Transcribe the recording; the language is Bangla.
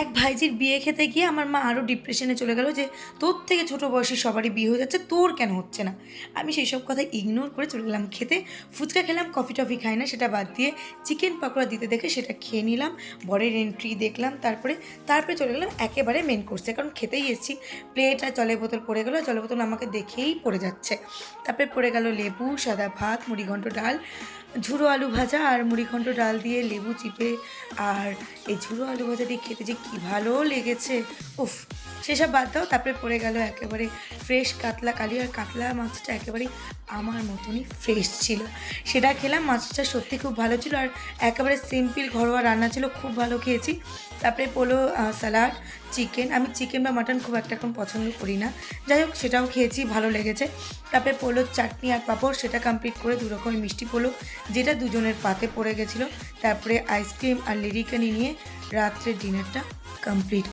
এক ভাইজির বিয়ে খেতে গিয়ে আমার মা আরও ডিপ্রেশনে চলে গেল যে, তোর থেকে ছোটো বয়সী সবারই বিয়ে হয়ে যাচ্ছে, তোর কেন হচ্ছে না? আমি সেই সব কথা ইগনোর করে চলে গেলাম খেতে। ফুচকা খেলাম কফি টফি খাই না, সেটা বাদ দিয়ে চিকেন পকোড়া দিতে দেখে সেটা খেয়ে নিলাম। বরের এন্ট্রি দেখলাম, তারপরে তারপরে চলে গেলাম একেবারে মেন কোর্সে কারণ খেতেই এসেছি। প্লেট আর জলের বোতল পড়ে গেলো, জলের বোতল আমাকে দেখেই পড়ে যাচ্ছে। তারপরে পড়ে গেল লেবু, সাদা ভাত, মুড়িঘণ্ট ডাল, ঝুড়ো আলু ভাজা আর মুড়িঘণ্ট ডাল দিয়ে লেবু চিপে আর এই ঝুড়ো আলু ভাজা দিয়ে খেতে যে কি ভালো লেগেছে। উফ, সেসব বাদ দাও, তারপরে পড়ে গেল একেবারে ফ্রেশ কাতলা, কালি আর কাতলা মাছটা একেবারে আমার মতনই ফ্রেশ ছিল। সেটা খেলাম, মাছটা সত্যি খুব ভালো ছিল আর একেবারে সিম্পল ঘরোয়া রান্না ছিল, খুব ভালো খেয়েছি। তারপরে পোলো স্যালাড চিকেন, আমি চিকেন বা মাটন খুব একটা এখন পছন্দ করি না। যাই হোক, সেটাও খেয়েছি, ভালো লেগেছে। তারপরে পোলোর চাটনি আর পাঁপড়, সেটা কমপ্লিট করে দু রকমের মিষ্টি পোলো যেটা দুজনের পাতে পড়ে গেছিল। তারপরে আইসক্রিম আর লিরিকানি নিয়ে রাত্রের ডিনারটা কমপ্লিট